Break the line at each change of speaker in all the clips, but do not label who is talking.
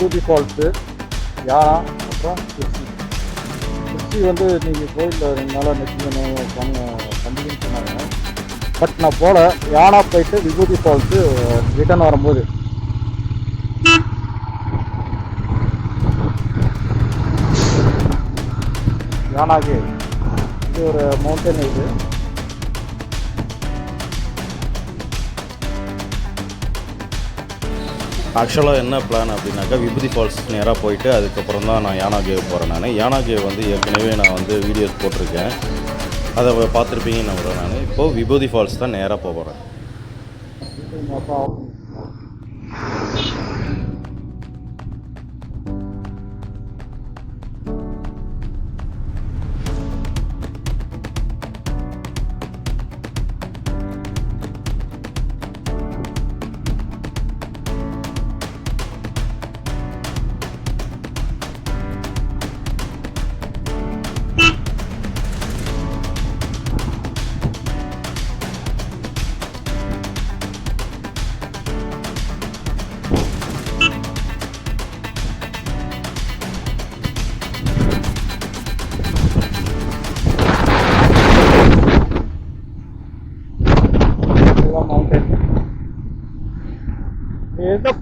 Falls யானா அப்புறம் திருச்சி. திருச்சி வந்து நீங்கள் கோயிலில் ரெண்டு நாளாக நெச்சிக்கணும் பண்ண பண்டிகைன்னு சொன்னாங்க. பட் நான் போகல யானா போயிட்டு விபூதி ஃபால்ஸு ரிட்டர்ன் வரும்போது. யானாக்கு இது ஒரு மவுண்டன் இது.
ஆக்சுவலாக என்ன பிளான் அப்படின்னாக்கா விபூதி ஃபால்ஸ் நேராக போயிட்டு அதுக்கப்புறம் தான் நான் யானா கேவ் போகிறேன் நான். யானா கேவ் வந்து ஏற்கனவே நான் வந்து வீடியோஸ் போட்டிருக்கேன். அதை பார்த்துருப்பீங்கன்னு நம்புகிறேன் நான். இப்போது விபூதி ஃபால்ஸ் தான் நேராக போகிறேன்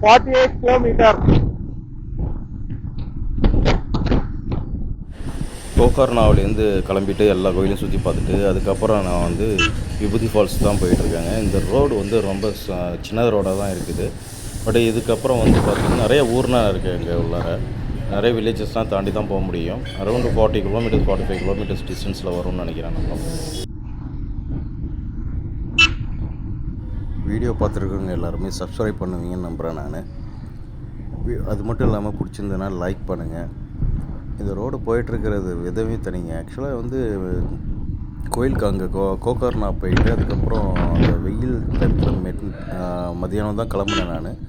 48 kilometers.
கோகர்னாவிலேருந்து கிளம்பிட்டு எல்லா கோயிலையும் சுற்றி பார்த்துட்டு அதுக்கப்புறம் நான் வந்து விபூதி ஃபால்ஸ் தான் போயிட்டுருக்காங்க இந்த ரோடு வந்து ரொம்ப சின்ன ரோடாக தான் இருக்குது. பட் இதுக்கப்புறம் வந்து பார்த்திங்கன்னா நிறைய ஊர்னா இருக்குது இங்கே உள்ளார. நிறைய வில்லேஜஸ்லாம் தாண்டி தான் போக முடியும். Around forty kilometres forty five kilometres டிஸ்டன்ஸில் வரும்னு நினைக்கிறேன் நம்ம. வீடியோ பார்த்துருக்கவங்க எல்லாருமே சப்ஸ்கிரைப் பண்ணுவீங்கன்னு நம்புகிறேன் நான். அது மட்டும் இல்லாமல் பிடிச்சிருந்ததுன்னா லைக் பண்ணுங்கள் இந்த ரோடு போயிட்டுருக்கிறது விதமே தனிங்க. ஆக்சுவலாக வந்து கோயிலுக்கு அங்கே கோ கோகர்னா போயிட்டு அதுக்கப்புறம் அந்த வெயில் டைமில் மெட் மதியானம் தான் கிளம்புனேன் நான்.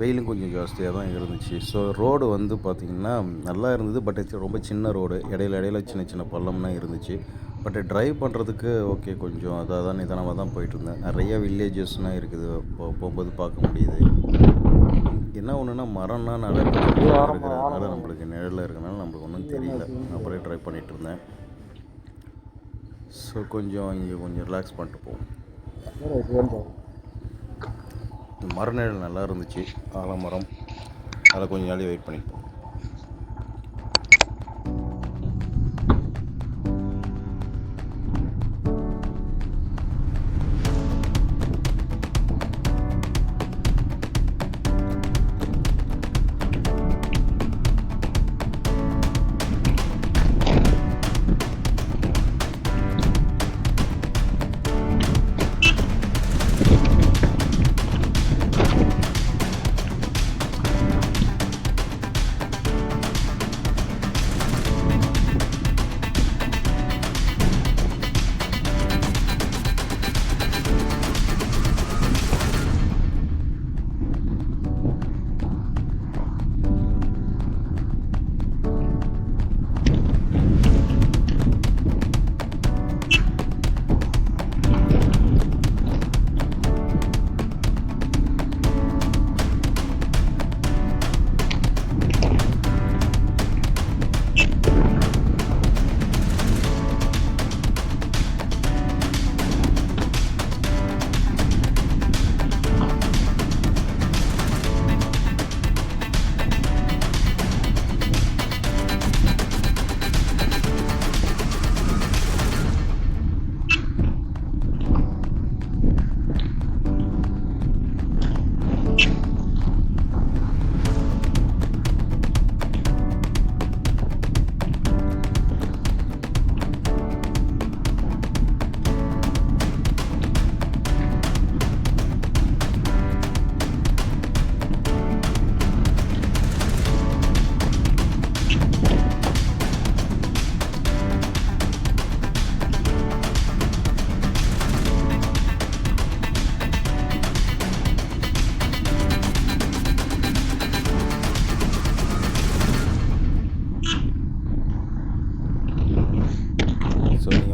வெயிலும் கொஞ்சம் ஜாஸ்தியாக தான் இருந்துச்சு. ஸோ ரோடு வந்து பார்த்திங்கன்னா நல்லா இருந்தது. பட் ரொம்ப சின்ன ரோடு இடையில இடையில சின்ன சின்ன பள்ளம்லாம் இருந்துச்சு. பட் டிரைவ் பண்ணுறதுக்கு ஓகே கொஞ்சம் அதாக தான் நிதானமாக தான் போயிட்டு இருந்தேன் நிறைய வில்லேஜஸ்லாம் இருக்குது போ போகும்போது பார்க்க முடியுது. என்ன ஒன்றுனா மரம்னா நிறைய இருக்கிறதுனால நம்மளுக்கு நிழலில் இருக்கனால நம்மளுக்கு ஒன்றும் தெரியல. அப்படியே ட்ரை பண்ணிகிட்டு இருந்தேன் ஸோ கொஞ்சம் இங்கே கொஞ்சம் ரிலாக்ஸ் பண்ணிட்டு போவோம். மர நிழல் நல்லா இருந்துச்சு ஆலமரம். அதில் கொஞ்சம் நாளே வெயிட் பண்ணிட்டு போவோம்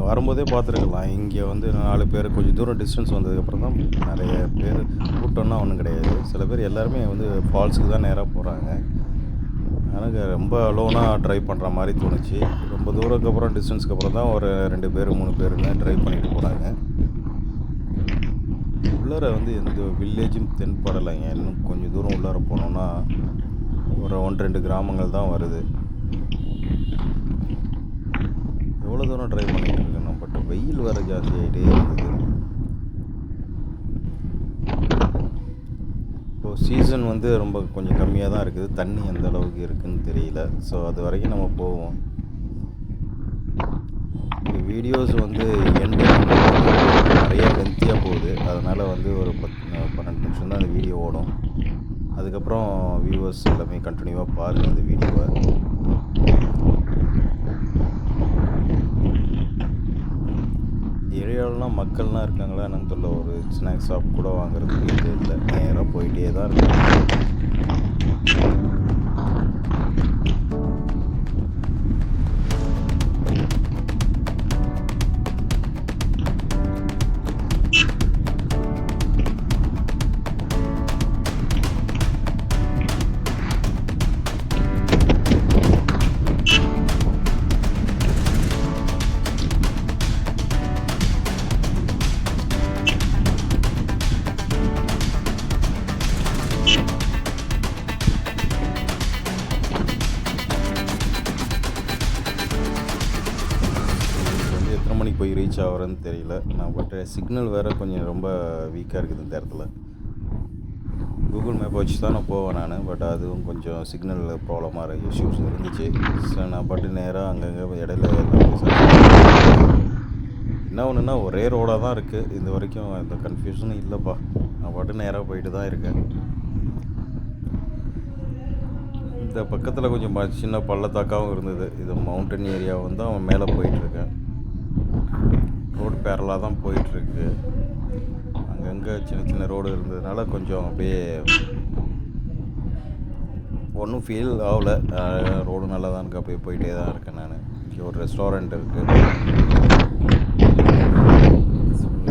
வரும்போதே பார்த்துருக்கலாம். இங்கே வந்து நாலு பேர் கொஞ்சம் தூரம் டிஸ்டன்ஸ் வந்ததுக்கப்புறம் தான் நிறைய பேர் கூட்டம்னா ஒன்றும் கிடையாது. சில பேர் எல்லாருமே வந்து ஃபால்ஸுக்கு தான் நேராக போகிறாங்க எனக்கு ரொம்ப அலோனாக ட்ரைவ் பண்ணுற மாதிரி தோணுச்சு. ரொம்ப தூரத்துக்கு அப்புறம் டிஸ்டன்ஸ்க்கு அப்புறம் தான் ஒரு ரெண்டு பேர் மூணு பேருன்னு ட்ரைவ் பண்ணிட்டு போகிறாங்க உள்ளார வந்து எந்த வில்லேஜும் தென்படலைங்க இன்னும் கொஞ்சம் தூரம் உள்ளார போனோன்னா ஒரு ஒன்று ரெண்டு கிராமங்கள் தான் வருது. எவ்வளோ தூரம் ட்ரைவ் பண்ணிகிட்டு பட் வெயில் வேறு ஜாஸ்தி ஆகிட்டே இருக்குது. இப்போது சீசன் வந்து ரொம்ப கொஞ்சம் கம்மியாக தான் இருக்குது. தண்ணி எந்த அளவுக்கு இருக்குன்னு தெரியல. ஸோ அது வரைக்கும் நம்ம போவோம். வீடியோஸ் வந்து எண்டு நிறைய லென்த்தியாக போகுது. அதனால் வந்து ஒரு பத்து பன்னெண்டு நிமிஷம் தான் அந்த வீடியோ ஓடும். அதுக்கப்புறம் வியூவர்ஸ் எல்லாமே கண்டினியூவாக பாருங்கள் அந்த வீடியோவை மக்கள்லாம் இருக்காங்களா? என்னன்னு தெரியல. ஒரு ஸ்நாக்ஸ் ஷாப் கூட வாங்குறதுக்கு இது இல்லை. நேராக போயிட்டே தான் இருக்காங்க போய் தெரியல. நான் பட் சிக்னல் வேறு கொஞ்சம் ரொம்ப வீக்காக இருக்குது இந்த இடத்துல. கூகுள் மேப் வச்சு தான் நான் போவேன் நான் பட் அதுவும் கொஞ்சம் சிக்னல் ப்ராப்ளமாக இஷ்யூஸ் இருந்துச்சு. ஸோ நான் பாட்டு நேராக அங்கங்கே இடையில என்ன ஒன்றுனா ஒரே ரோடாக தான் இருக்குது இது வரைக்கும் எந்த கன்ஃபியூஷனும் இல்லைப்பா. நான் பாட்டு நேராக போயிட்டு தான் இருக்கேன். இந்த பக்கத்தில் கொஞ்சம் சின்ன பள்ளத்தாக்காகவும் இருந்தது. இது மவுண்டன் ஏரியா வந்து அவன் மேலே போயிட்டுருக்கேன் ரோடு பேரலாக தான் போயிட்டுருக்கு. அங்கங்கே சின்ன சின்ன ரோடு இருந்ததுனால கொஞ்சம் அப்படியே ஒன்றும் ஃபீல் ஆகலை. ரோடு நல்லா தான் இருக்குது அப்படியே போயிட்டே தான் இருக்கேன் நான். இங்கே ஒரு ரெஸ்டாரண்ட் இருக்குது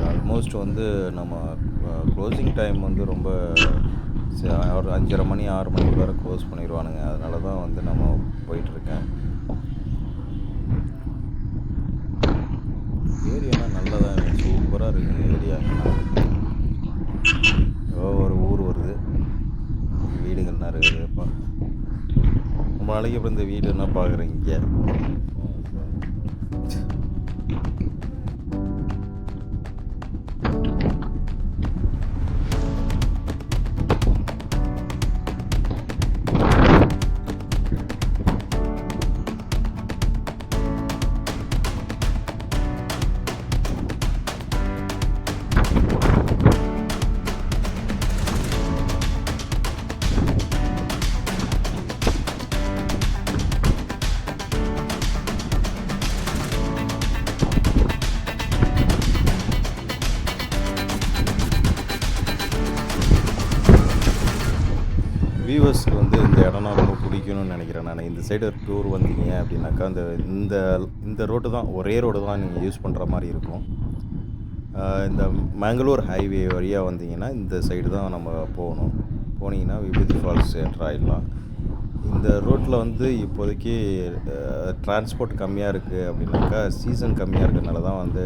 ஆல்மோஸ்ட் வந்து நம்ம க்ளோசிங் டைம் வந்து ரொம்ப ஒரு அஞ்சரை மணி ஆறு மணி வரை க்ளோஸ் பண்ணிடுவானுங்க அதனால தான் வந்து நம்ம போயிட்டுருக்கேன். ஏரியாலாம் நல்லதாக இருக்குது சூப்பராக இருக்குது ஏரியா. ஏதோ ஒரு ஊர் வருது. வீடுகள் நிறைய இருக்குதுப்பா ரொம்ப நாளைக்கு அப்புறம் இந்த வீடு என்ன பார்க்குறீங்க? வியூவர்ஸ்க்கு வந்து இந்த இடம்னா ரொம்ப பிடிக்கணும்னு நினைக்கிறேன் நான். இந்த சைடு டூர் வந்தீங்க அப்படின்னாக்கா இந்த இந்த இந்த ரோட்டு தான் ஒரே ரோடு தான் நீங்கள் யூஸ் பண்ணுற மாதிரி இருக்கும். இந்த மேங்களூர் ஹைவே வழியாக வந்தீங்கன்னா இந்த சைடு தான் நம்ம போகணும். போனீங்கன்னா விபதி ஃபால்ஸ் என்ட்ரு ஆகிடலாம் இந்த ரோட்டில் வந்து இப்போதைக்கு டிரான்ஸ்போர்ட் கம்மியாக இருக்குது அப்படின்னாக்கா சீசன் கம்மியாக இருக்கிறதுனால தான் வந்து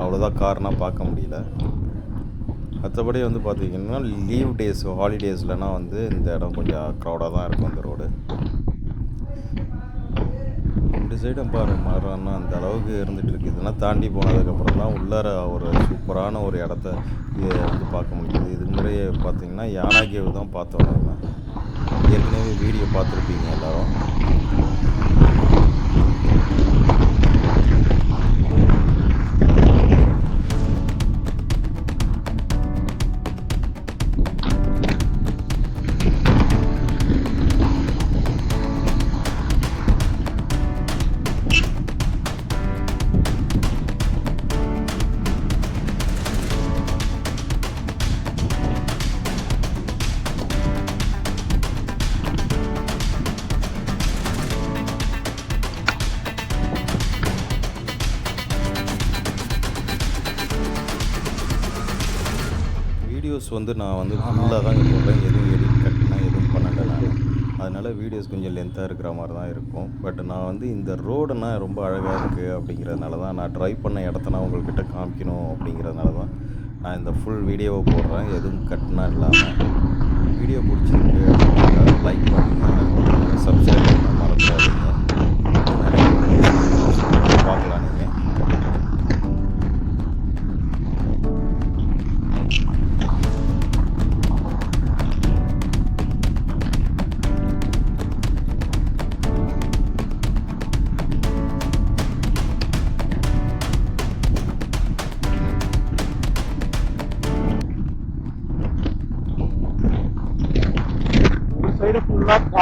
அவ்வளோதான் கார்னால் பார்க்க முடியல. மற்றபடி வந்து பார்த்திங்கன்னா லீவ் டேஸ் ஹாலிடேஸ்லனா வந்து இந்த இடம் கொஞ்சம் க்ரௌடாக தான் இருக்கும் அந்த ரோடு ரெண்டு சைடும் பாரு மரம்னா அந்த அளவுக்கு இருந்துகிட்டு இருக்கு. இதெல்லாம் தாண்டி போனதுக்கப்புறம் தான் உள்ளார ஒரு சூப்பரான ஒரு இடத்த வந்து பார்க்க முடியுது. இது முறை பார்த்திங்கன்னா யானா கேவ் தான் பார்த்தோம் ஏற்கனவே வீடியோ பார்த்துருப்பீங்க எல்லோரும். வீடியோஸ் வந்து நான் வந்து ஃபுல்லாக தான் போடுறேன். எதுவும் எடிட் கட்டினா எதுவும் பண்ணலை நான். அதனால் வீடியோஸ் கொஞ்சம் லென்த்தாக இருக்கிற மாதிரி தான் இருக்கும். பட் நான் வந்து இந்த ரோடுனா ரொம்ப அழகாக இருக்குது அப்படிங்கிறதுனால தான் நான் ட்ரைவ் பண்ண இடத்த நான் உங்கள்கிட்ட காமிக்கணும் அப்படிங்கிறதுனால தான் நான் இந்த ஃபுல் வீடியோவை போடுறேன். எதுவும் கட்டினா இல்லாமல் வீடியோ பிடிச்சிருக்கு லைக் பண்ணுங்கள் சப்ஸ்கிரைப்
பண்ணுங்கள்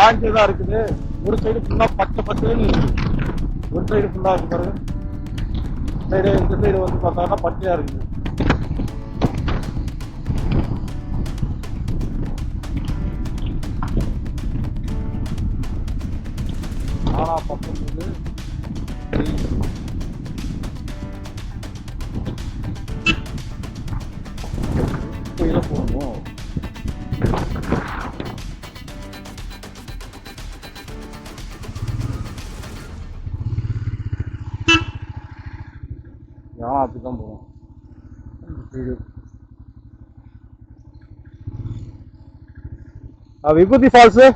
காஞ்சதா இருக்குது. ஒரு சைடு ஃபுல்லா பச்சை பச்சைன்னு இருக்கு ஒரு சைடு ஃபுல்லா இருக்கு பாருங்க. சைடு இந்த சைடு வந்து பார்த்தாங்கன்னா பச்சையா இருக்குது. ஆனா பக்கம் வந்து யானை அப்படி தான் போகும் Vibhuti falls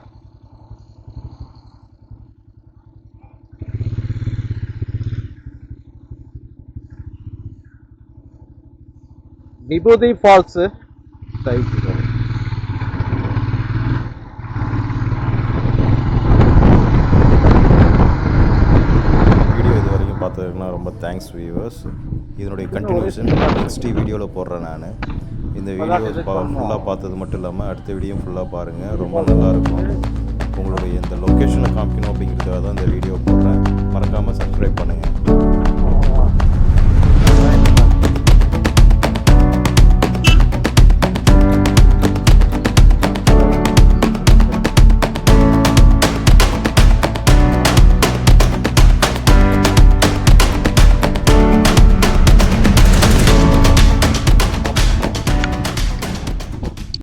Vibhuti falls
video இது வரைக்கும் பார்த்ததுக்குன்னா ரொம்ப தேங்க்ஸ் வியூவர்ஸ் இதனுடைய கண்டினியூஷன் நெக்ஸ்ட் வீடியோவில் போடுறேன் நான். இந்த வீடியோ ஃபுல்லாக பார்த்தது மட்டும் இல்லாமல் அடுத்த வீடியோ ஃபுல்லாக பாருங்கள் ரொம்ப நல்லாயிருக்கும். உங்களுடைய இந்த லொக்கேஷனை காமிக்கணும் அப்படிங்கிறதுக்காக தான் இந்த வீடியோ போடுறேன். மறக்காமல் சப்ஸ்கிரைப் பண்ணுங்கள்